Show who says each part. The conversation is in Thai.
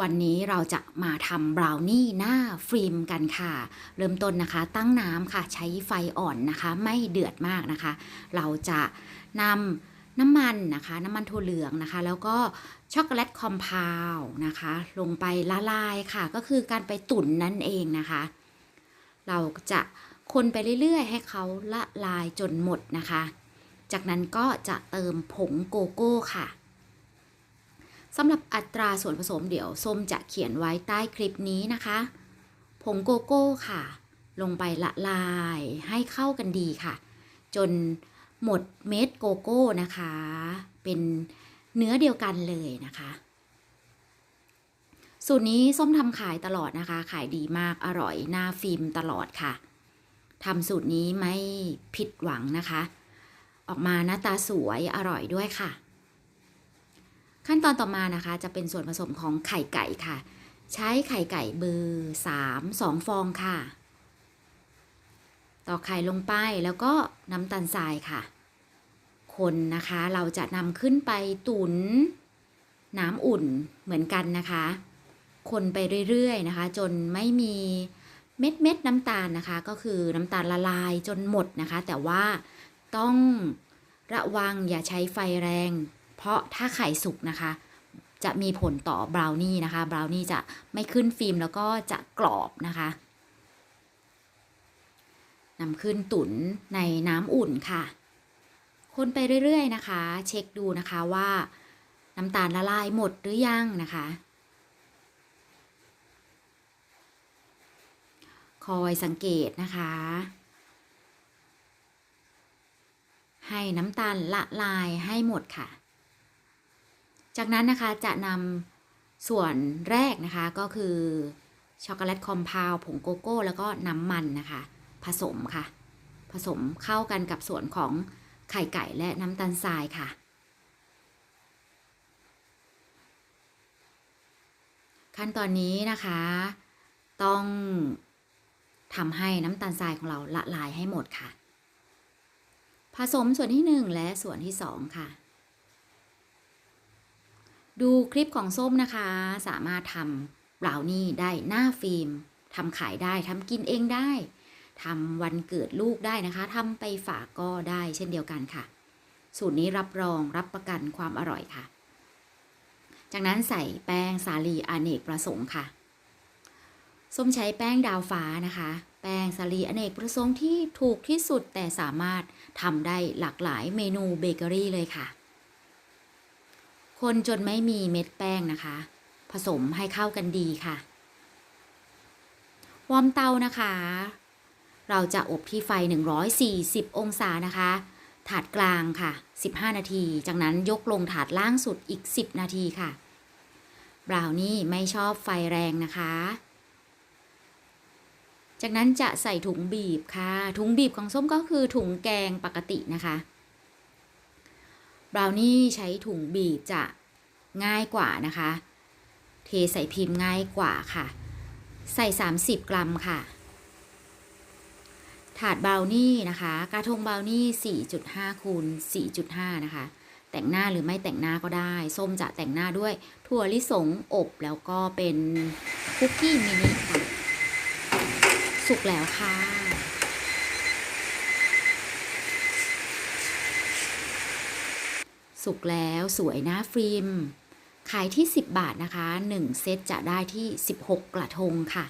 Speaker 1: วันนี้เราจะมาทำบราวนี่หน้าฟิล์มกันค่ะ เริ่มต้นนะคะ ตั้งน้ำค่ะ ใช้ไฟอ่อนนะคะ ไม่เดือดมากนะคะ เราจะนำน้ำมันนะคะ น้ำมันถั่วเหลืองนะคะ แล้วก็ช็อกโกแลตคอมเพลนะคะ ลงไปละลายค่ะ ก็คือการไปตุ๋นนั่นเองนะคะ เราจะคนไปเรื่อยๆ ให้เขาละลายจนหมดนะคะ จากนั้นก็จะเติมผงโกโก้ค่ะ สำหรับอัตราส่วนผสมเดี๋ยวส้มจะเขียนไว้ใต้คลิปนี้นะคะ ผงโกโก้ค่ะ ลงไปละลายให้เข้ากันดีค่ะ จนหมดเม็ดโกโก้นะคะ เป็นเนื้อเดียวกันเลยนะคะ สูตรนี้ส้มทำขายตลอดนะคะ ขายดีมากอร่อยหน้าฟิล์มตลอดค่ะทำสูตรนี้ไม่ผิดหวังนะคะ ออกมาหน้าตาสวยอร่อยด้วยค่ะ ขั้นตอนต่อมานะคะ จะเป็นส่วนผสมของไข่ไก่ค่ะ ใช้ไข่ไก่เบอร์3 2ฟองค่ะ ต่อกไข่ลงไปแล้วก็น้ำตาลทรายค่ะ คนนะคะเราจะนำขึ้นไปตุนน้ำอุ่นเหมือนกันนะคะ คนไปเรื่อยๆนะคะ จนไม่มีเม็ดเม็ดน้ำตาลนะคะ ก็คือน้ำตาลละลายจนหมดนะคะ แต่ว่าต้องระวังอย่าใช้ไฟแรง เพราะถ้าไข่สุกนะคะ จะมีผลต่อบราวนี่นะคะบราวนี่จะไม่ขึ้นฟิล์มแล้วก็จะกรอบนะคะนำขึ้นตุ๋นในน้ำอุ่นค่ะ คนไปเรื่อยๆนะคะ เช็คดูนะคะว่าน้ำตาลละลายหมดหรือยังนะคะ คอยสังเกตนะคะ ให้น้ำตาลละลายให้หมดค่ะ จากนั้นนะคะจะนำส่วนแรกนะคะก็คือช็อกโกแลตคอมเพลผงโกโก้ แล้วก็น้ำมันนะคะ ผสมค่ะ ผสมเข้ากันกับส่วนของไข่ไก่และน้ำตาลทรายค่ะ ขั้นตอนนี้นะคะ ต้องทำให้น้ำตาลทรายของเราละลายให้หมดค่ะ ผสมส่วนที่ 1 และส่วนที่ 2 ค่ะ ดูคลิปของส้มนะคะ สามารถทำบราวนี่ได้หน้าฟิล์มทำขายได้ทำกินเองได้ทำวันเกิดลูกได้นะคะทำไปฝากก็ได้เช่นเดียวกันค่ะ สูตรนี้รับรองรับประกันความอร่อยค่ะ จากนั้นใส่แป้งสาลีอเนกประสงค์ค่ะ ส้มใช้แป้งดาวฟ้านะคะ แป้งสาลีอเนกประสงค์ที่ถูกที่สุดแต่สามารถทำได้หลากหลายเมนูเบเกอรี่เลยค่ะ คนจนไม่มีเม็ดแป้งนะคะ ผสมให้เข้ากันดีค่ะ วอร์มเตานะคะ เราจะอบที่ไฟ 140 องศานะคะ ถาดกลางค่ะ 15 นาที จากนั้นยกลงถาดล่างสุดอีก 10 นาทีค่ะบราวนี่ไม่ชอบไฟแรงนะคะ จากนั้นจะใส่ถุงบีบค่ะ ถุงบีบของส้มก็คือถุงแกงปกตินะคะ บราวนี่ใช้ถุงบีบจะง่ายกว่านะคะ เทใส่พิมพ์ง่ายกว่าค่ะ ใส่ 30 กรัมค่ะ ถาดบราวนี่นะคะ กระทงบราวนี่ 4.5คูณ4.5 นะคะ แต่งหน้าหรือไม่แต่งหน้าก็ได้ ส้มจะแต่งหน้าด้วยถั่วลิสงอบแล้วก็เป็นคุกกี้มินิค่ะ สุกแล้วค่ะ สุกแล้วสวยหน้าฟิล์มขายที่ 10 บาทนะคะ 1 เซตจะได้ที่ 16 กระทงค่ะ